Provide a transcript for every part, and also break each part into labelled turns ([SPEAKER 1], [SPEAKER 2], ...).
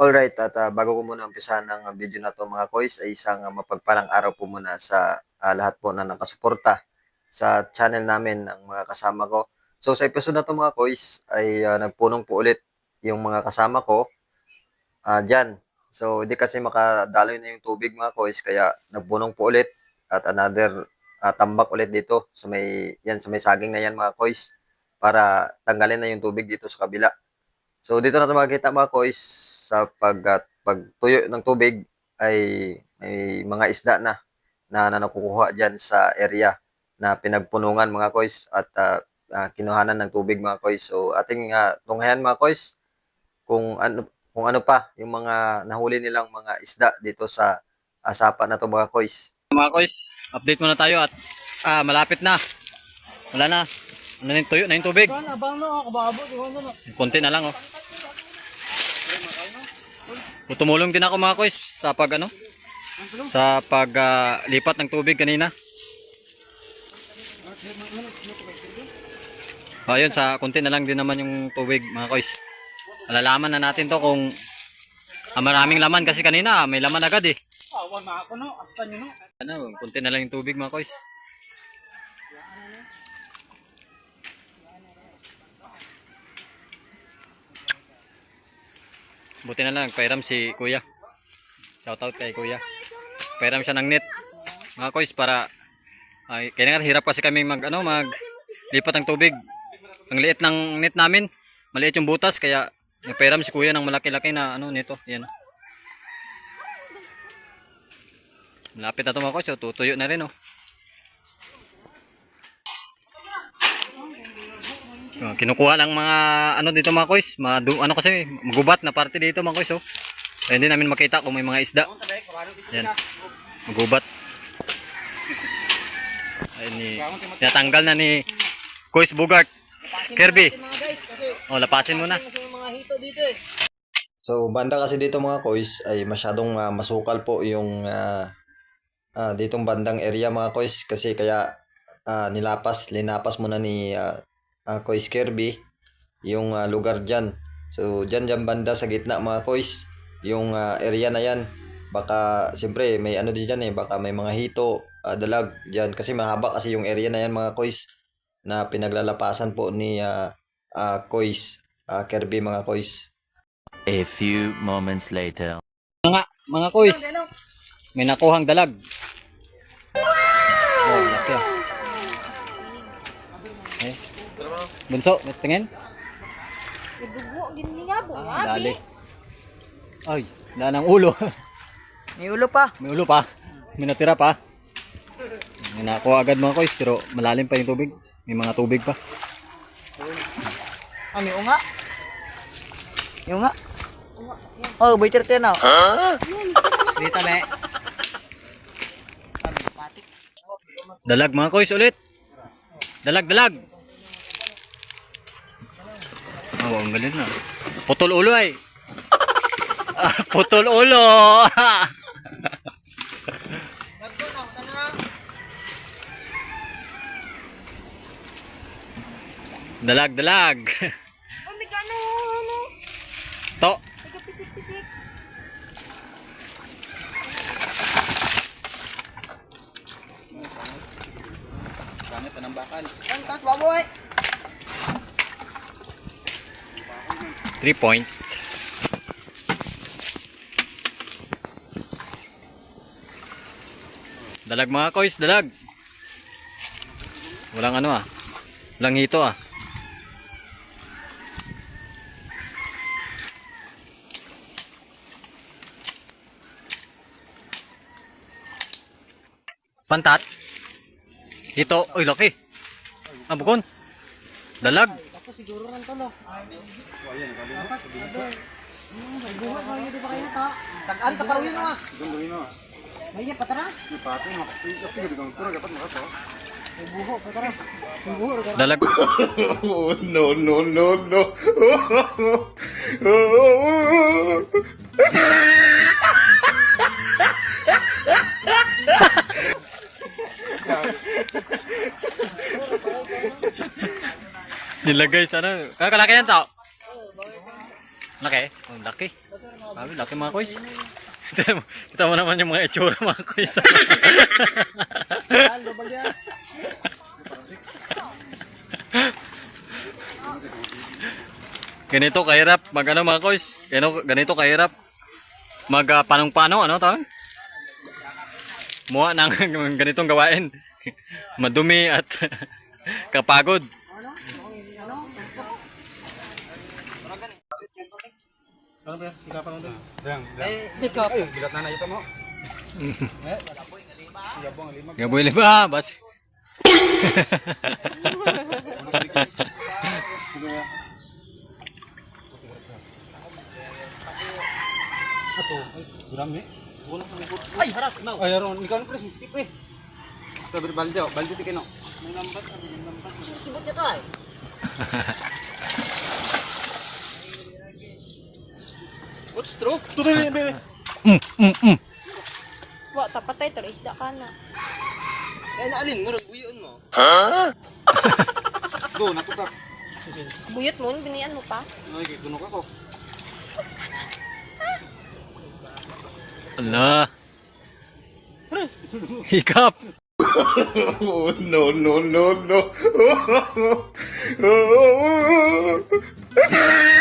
[SPEAKER 1] Alright, at ah, bago ko muna umpisahan ng ah, video na to mga kois, ay isang ah, mapagpalang araw po muna sa ah, lahat po na nakasuporta sa channel namin ng mga kasama ko. So sa episode na to mga kois, ay ah, nagpunong po ulit yung mga kasama ko ah dyan. So hindi kasi makadaloy na yung tubig mga kois, kaya nagpunong po ulit at another ah, tambak ulit dito sa may, yan, sa may saging na yan mga kois para tanggalin na yung tubig dito sa kabila. So dito na ito makikita mga kois sa pag at pagtuyo ng tubig ay may mga isda na na, na nakukuha diyan sa area na pinagpunungan mga kois at ah, ah, kinuhanan ng tubig mga kois. So ating uh, tunghayan mga kois kung ano kung ano pa yung mga nahuli nilang mga isda dito sa asapa na to mga kois.
[SPEAKER 2] Mga kois, update muna tayo at ah, malapit na. Wala na. Ano yung tuyo na yung tubig?
[SPEAKER 3] Abang na, kababo, di ba na?
[SPEAKER 2] Konti na lang oh. Tumulong din ako mga kois sa pag ano? Sa pag ah, lipat ng tubig kanina. Ayun, sa konti na lang din naman yung tubig mga kois. Alalaman na natin to kung ah, maraming laman kasi kanina may laman agad eh.
[SPEAKER 3] Wag na ako no, after nyo no.
[SPEAKER 2] Ano, konti na lang yung tubig mga kois. Buti na lang, pairam si kuya. Shoutout kay kuya. Pairam siya ng net. Mga kois para ay kaya nga hirap kasi kami mag ano mag lipat ng tubig. Ang liit ng net namin, maliit yung butas kaya nagpairam si kuya ng malaki-laki na ano nito, yan. Malapit na ito mga kois, oh. tutuyo na rin oh. Oh, kinukuha lang mga ano dito mga kois, ano kasi magubat na parte dito mga kois oh. Kaya hindi namin makita kung may mga isda. Yan. Magubat. Ay ni tinatanggal na ni Kois Bugart. Kirby. Oh, lapasin mo na.
[SPEAKER 3] eh.
[SPEAKER 1] So, banda kasi dito mga kois ay masyadong ah, masukal po yung ah, ah, ditong bandang area mga kois kasi kaya ah, nilapas, linapas muna ni ah, ah, Kois Kirby yung ah, lugar dyan. So, dyan dyan banda sa gitna mga kois, yung ah, area na yan. Baka, siyempre, may ano din dyan eh, baka may mga hito, ah, dalag dyan. Kasi mahaba kasi yung area na yan mga kois na pinaglalapasan po ni ah, ah, Kois, ah, Kirby mga kois.
[SPEAKER 4] A few moments later.
[SPEAKER 2] Mga mga kois. May nakuhang dalag. Bunso, tingin.
[SPEAKER 5] Dugo, gini nga po.
[SPEAKER 2] Ah, dali. Ay, wala ng ulo.
[SPEAKER 3] May ulo pa.
[SPEAKER 2] May ulo pa. May natira pa. May nakuha agad mga kois, pero malalim pa yung tubig. May mga tubig pa.
[SPEAKER 3] Ah, may unga. May unga. Oh, waiter tayo na. Dito be.
[SPEAKER 2] Dalag mga kois ulit. Dalag, dalag. Oh, ang galing na. Putol ulo ay. Ah, putol ulo. dalag, dalag.
[SPEAKER 5] Oh, may kano, ano?
[SPEAKER 2] To.
[SPEAKER 5] May kapisik-pisik.
[SPEAKER 3] Ang taas baboy.
[SPEAKER 2] 3 point. Dalag mga kois, dalag. Walang ano ah. Walang hito ah. Pantat. Hito, oy laki. Ah, bukon. Dalag.
[SPEAKER 3] Ako siguro rin to no. Dapat, ada. Hmm, may buha ba yun di ba kayo ta? Tagaan ta paruyo no ah. May iya patara. May buho patara. May buho.
[SPEAKER 2] Dalag.
[SPEAKER 1] Oh, no, no, no, no.
[SPEAKER 2] Nilagay sana. Kakalaki yan tao. Laki? Oh, laki. Sabi, laki mga koys. kita, mo, naman yung mga itsura mga
[SPEAKER 3] bagya.
[SPEAKER 2] ganito kahirap mag ano mga koys. Ganito, ganito kahirap mag uh, panong-pano ano tawag? Muha ng ganitong gawain. Madumi at kapagod.
[SPEAKER 3] Ano ba yan? Ika pa lang doon. Dang, dang. Eh, ikaw. Ay, bilat na na ito mo. Eh, Gabong ang limag.
[SPEAKER 2] Gaboy liba, bas.
[SPEAKER 3] Ato, ay, guram eh. Wala sa likod. Ay, harap, now. Ay, aron, ikaw na pres, skip eh. Sabi balde, oh, balde ti kino. May lambat, may lambat. Subot niya kay. What's true? Tuloy bebe.
[SPEAKER 5] Wa, tapatay, taro isda ka na.
[SPEAKER 3] Eh, naalin, ngarang buyon mo. Ha? Go, natutak.
[SPEAKER 5] Buyot mo, binian mo pa.
[SPEAKER 3] Ay, kay tunok ako.
[SPEAKER 2] Ala. Hikap.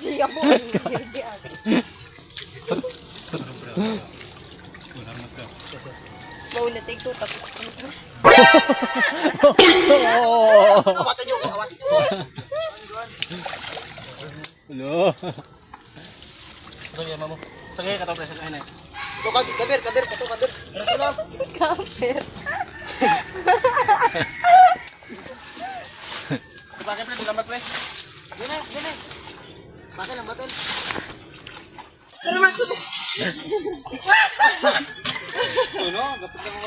[SPEAKER 5] Siya po, ako. Mauna take two, tapos
[SPEAKER 2] Hello.
[SPEAKER 3] Sige, mamo. Sige, kain eh. Ito, kabir, kabir, kabir, kato. Ito na.
[SPEAKER 5] Kaper.
[SPEAKER 3] Bakit pre, lambat pre? Yun na, yun na. Bakit lambatin? Ano? Dapat ka mo.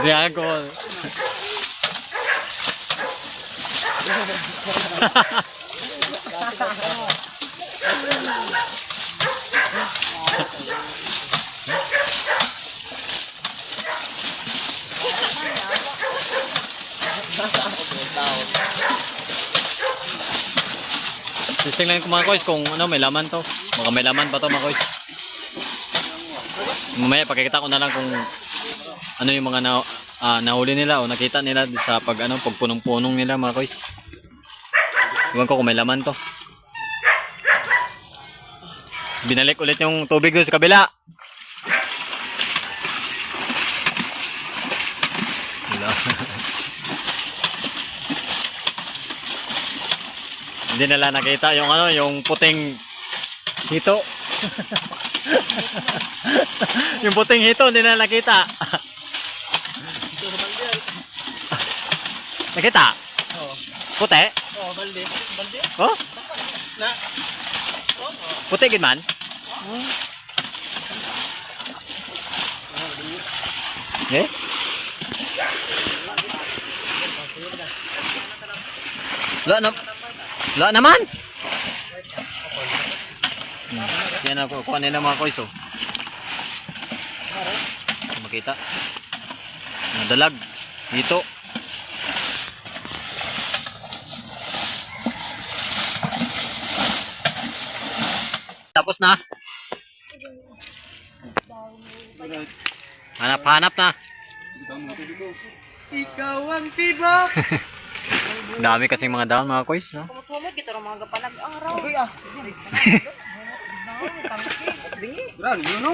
[SPEAKER 2] Nagsiyahan ko. Testing lang ko mga koys kung ano may laman to. Baka may laman pa to mga koys. Mamaya pakikita ko na lang kung ano yung mga na, ah, nahuli nila o nakita nila sa pag ano pagpunong-punong nila mga koys. Iwan ko kung may laman to. Binalik ulit yung tubig doon sa kabila. Hindi nila nakita yung ano, yung puting hito. yung puting hito, hindi nila nakita. nakita?
[SPEAKER 3] Oo.
[SPEAKER 2] Puti?
[SPEAKER 3] Oh, balde. Balde.
[SPEAKER 2] Oh?
[SPEAKER 3] Na.
[SPEAKER 2] Puti gid man? Eh? Wala na. Wala naman. Hmm. Yan ako kuha nila mga koys oh. Makita. Nadalag. Dito. Tapos na. Hanap-hanap na.
[SPEAKER 3] Ikaw ang tibok.
[SPEAKER 2] Ang Dami kasing mga dahon mga koys, no?
[SPEAKER 5] Mga gapanag ang raw.
[SPEAKER 3] Grabe, yun no?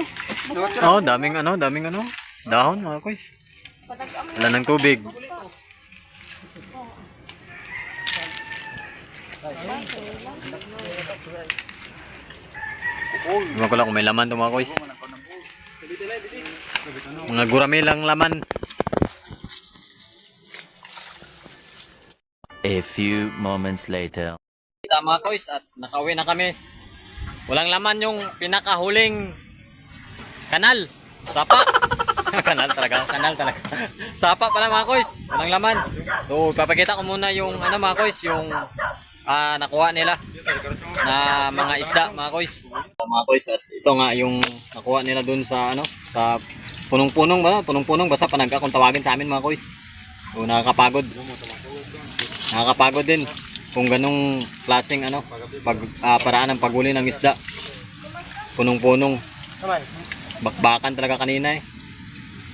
[SPEAKER 2] Oh, daming ano, daming ano, dahon mga koys.
[SPEAKER 5] Panag ang
[SPEAKER 2] Wala ng tubig. Iwan ko lang kung may laman to mga koys. Mga gurami lang laman.
[SPEAKER 4] A few moments later.
[SPEAKER 2] Kita mga koys at nakauwi na kami. Walang laman yung pinakahuling kanal. Sapa. kanal talaga. Kanal talaga. Sapa pala mga koys. Walang laman. So, papakita ko muna yung ano mga koys, yung ah, nakuha nila na mga isda mga koys. Mga koys at ito nga yung nakuha nila dun sa ano sa punong-punong ba? Punong-punong basta panagka kung tawagin sa amin mga koys. So nakakapagod. Nakakapagod din kung ganong klaseng ano pag ah, paraan ng paghuli ng isda. Punong-punong. Bakbakan talaga kanina eh.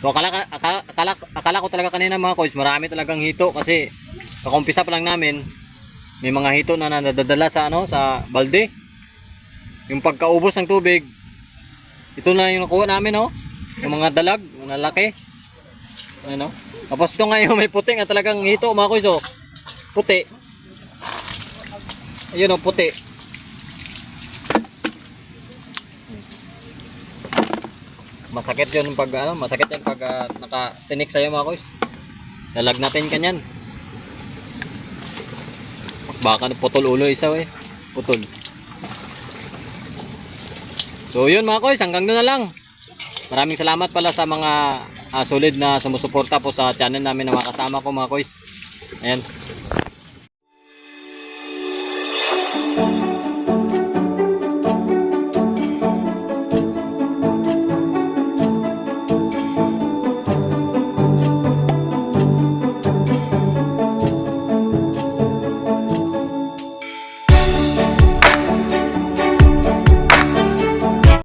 [SPEAKER 2] So akala, akala, akala, akala ko talaga kanina mga koys, marami talagang hito kasi kakumpisa pa lang namin, may mga hito na nadadala sa ano sa balde. Yung pagkaubos ng tubig, ito na yung nakuha namin oh. Yung mga dalag, mga laki. Ano? Tapos ito nga yung may puti nga talagang hito mga koys oh. Puti. Ayun oh, puti. Masakit yun pag ano, masakit yan pag ah, nakatinik sa'yo mga koys. Lalagnatin ka niyan. Baka putol ulo isa eh. Putol. So yun mga koys, hanggang doon na lang. Maraming salamat pala sa mga ah, solid na sumusuporta po sa channel namin ng mga kasama ko mga koys. Ayan.